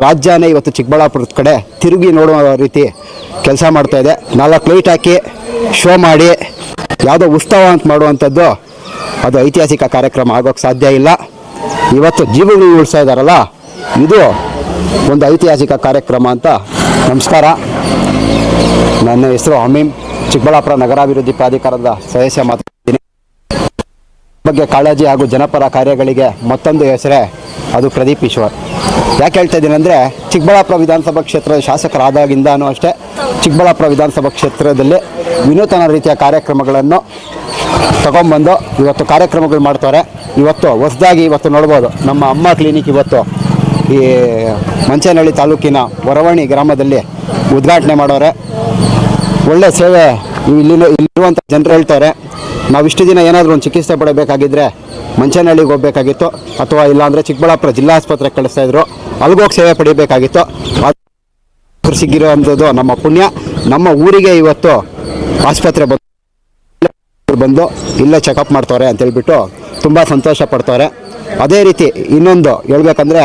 ರಾಜ್ಯನೇ ಇವತ್ತು ಚಿಕ್ಕಬಳ್ಳಾಪುರದ ಕಡೆ ತಿರುಗಿ ನೋಡುವ ರೀತಿ ಕೆಲಸ ಮಾಡ್ತಾ ಇದೆ. ನಾಲ್ಕು ಲೈಟ್ ಹಾಕಿ ಶೋ ಮಾಡಿ, ಯಾವುದೋ ಉತ್ಸವ ಅಂತ ಮಾಡುವಂಥದ್ದು ಅದು ಐತಿಹಾಸಿಕ ಕಾರ್ಯಕ್ರಮ ಆಗೋಕ್ಕೆ ಸಾಧ್ಯ ಇಲ್ಲ. ಇವತ್ತು ಜೀವಗಳು ಉಳಿಸ್ತಾ ಇದ್ದಾರಲ್ಲ ಇದು ಒಂದು ಐತಿಹಾಸಿಕ ಕಾರ್ಯಕ್ರಮ ಅಂತ ನಮಸ್ಕಾರ. ನನ್ನ ಹೆಸರು ಅಮೀಮ್, ಚಿಕ್ಕಬಳ್ಳಾಪುರ ನಗರಾಭಿವೃದ್ಧಿ ಪ್ರಾಧಿಕಾರದ ಸದಸ್ಯ ಮಾತಾಡ್ತೀನಿ ಬಗ್ಗೆ ಕಾಳಜಿ ಹಾಗೂ ಜನಪರ ಕಾರ್ಯಗಳಿಗೆ ಮತ್ತೊಂದು ಹೆಸರೇ, ಅದು ಪ್ರದೀಪ್ ಈಶ್ವರ್. ಯಾಕೆ ಹೇಳ್ತಾ ಇದ್ದೀನಿ ಅಂದರೆ, ಚಿಕ್ಕಬಳ್ಳಾಪುರ ವಿಧಾನಸಭಾ ಕ್ಷೇತ್ರದ ಶಾಸಕರಾದಾಗಿಂದನೂ ಅಷ್ಟೇ, ಚಿಕ್ಕಬಳ್ಳಾಪುರ ವಿಧಾನಸಭಾ ಕ್ಷೇತ್ರದಲ್ಲಿ ವಿನೂತನ ರೀತಿಯ ಕಾರ್ಯಕ್ರಮಗಳನ್ನು ತಗೊಂಬಂದು ಇವತ್ತು ಕಾರ್ಯಕ್ರಮಗಳು ಮಾಡ್ತಾರೆ ಇವತ್ತು ಹೊಸದಾಗಿ ಇವತ್ತು ನೋಡ್ಬೋದು, ನಮ್ಮ ಅಮ್ಮ ಕ್ಲಿನಿಕ್ ಇವತ್ತು ಈ ಮಂಚೇನಹಳ್ಳಿ ತಾಲೂಕಿನ ಹೊರವಣಿ ಗ್ರಾಮದಲ್ಲಿ ಉದ್ಘಾಟನೆ ಮಾಡೋರೆ. ಒಳ್ಳೆ ಸೇವೆ ಇಲ್ಲಿ ಇಲ್ಲಿರುವಂಥ ಜನರು ಹೇಳ್ತಾರೆ ನಾವು ಇಷ್ಟು ದಿನ ಏನಾದರೂ ಒಂದು ಚಿಕಿತ್ಸೆ ಪಡಬೇಕಾಗಿದ್ದರೆ ಮಂಚನಹಳ್ಳಿಗೆ ಹೋಗಬೇಕಾಗಿತ್ತು ಅಥವಾ ಇಲ್ಲಾಂದರೆ ಚಿಕ್ಕಬಳ್ಳಾಪುರ ಜಿಲ್ಲಾ ಆಸ್ಪತ್ರೆಗೆ ಕಳಿಸ್ತಾ ಇದ್ರು. ಅಲ್ಗೋಗಿ ಸೇವೆ ಪಡಿಬೇಕಾಗಿತ್ತು. ಅದು ನಮ್ಮ ಪುಣ್ಯ. ನಮ್ಮ ಊರಿಗೆ ಇವತ್ತು ಆಸ್ಪತ್ರೆ ಬಂದು ಬಂದು ಇಲ್ಲೇ ಚೆಕಪ್ ಮಾಡ್ತವ್ರೆ ಅಂತ ಹೇಳ್ಬಿಟ್ಟು ತುಂಬ ಸಂತೋಷ ಪಡ್ತವ್ರೆ. ಅದೇ ರೀತಿ ಇನ್ನೊಂದು ಹೇಳ್ಬೇಕಂದ್ರೆ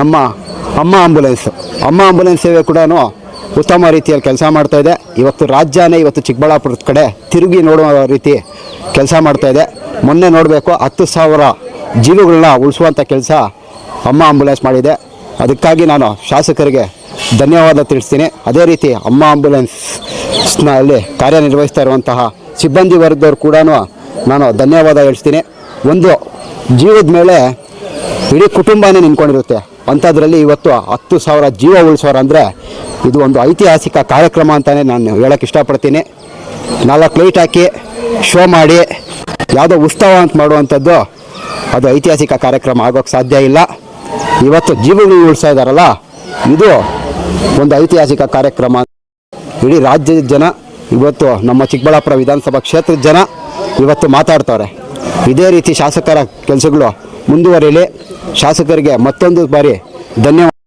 ನಮ್ಮ ಅಮ್ಮ ಆಂಬುಲೆನ್ಸ್. ಅಮ್ಮ ಆಂಬುಲೆನ್ಸ್ ಸೇವೆ ಕೂಡ ಉತ್ತಮ ರೀತಿಯಲ್ಲಿ ಕೆಲಸ ಮಾಡ್ತಾ ಇದೆ. ಇವತ್ತು ರಾಜ್ಯನೇ ಇವತ್ತು ಚಿಕ್ಕಬಳ್ಳಾಪುರದ ಕಡೆ ತಿರುಗಿ ನೋಡುವ ರೀತಿ ಕೆಲಸ ಮಾಡ್ತಾ ಇದೆ. ಮೊನ್ನೆ ನೋಡಬೇಕು, ಹತ್ತು ಸಾವಿರ ಜೀವಗಳನ್ನ ಉಳಿಸುವಂಥ ಕೆಲಸ ಅಮ್ಮ ಆಂಬುಲೆನ್ಸ್ ಮಾಡಿದೆ. ಅದಕ್ಕಾಗಿ ನಾನು ಶಾಸಕರಿಗೆ ಧನ್ಯವಾದ ತಿಳಿಸ್ತೀನಿ. ಅದೇ ರೀತಿ ಅಮ್ಮ ಆಂಬುಲೆನ್ಸ್ನಲ್ಲಿ ಕಾರ್ಯನಿರ್ವಹಿಸ್ತಾ ಇರುವಂತಹ ಸಿಬ್ಬಂದಿ ವರ್ಗದವ್ರು ಕೂಡ ನಾನು ಧನ್ಯವಾದ ಹೇಳ್ತೀನಿ. ಒಂದು ಜೀವದ ಮೇಲೆ ಇಡೀ ಕುಟುಂಬನೇ ನಿಂತ್ಕೊಂಡಿರುತ್ತೆ. ಅಂಥದ್ರಲ್ಲಿ ಇವತ್ತು ಹತ್ತು ಸಾವಿರ ಜೀವ ಉಳಿಸೋರು ಅಂದರೆ ಇದು ಒಂದು ಐತಿಹಾಸಿಕ ಕಾರ್ಯಕ್ರಮ ಅಂತಲೇ ನಾನು ಹೇಳೋಕ್ಕೆ ಇಷ್ಟಪಡ್ತೀನಿ. ನಾಲ್ಕು ಲೈಟ್ ಹಾಕಿ, ಶೋ ಮಾಡಿ, ಯಾವುದೋ ಉತ್ಸವ ಅಂತ ಮಾಡುವಂಥದ್ದು ಅದು ಐತಿಹಾಸಿಕ ಕಾರ್ಯಕ್ರಮ ಆಗೋಕ್ಕೆ ಸಾಧ್ಯ ಇಲ್ಲ. ಇವತ್ತು ಜೀವಗಳು ಉಳಿಸ್ತಾ ಇದ್ದಾರಲ್ಲ ಇದು ಒಂದು ಐತಿಹಾಸಿಕ ಕಾರ್ಯಕ್ರಮ. ಇಡೀ ರಾಜ್ಯದ ಜನ, ಇವತ್ತು ನಮ್ಮ ಚಿಕ್ಕಬಳ್ಳಾಪುರ ವಿಧಾನಸಭಾ ಕ್ಷೇತ್ರದ ಜನ ಇವತ್ತು ಮಾತಾಡ್ತವ್ರೆ. ಇದೇ ರೀತಿ ಶಾಸಕರ ಕೆಲಸಗಳು ಮುಂದುವರಿಯಲಿ. ಶಾಸಕರಿಗೆ ಮತ್ತೊಂದು ಬಾರಿ ಧನ್ಯವಾದ.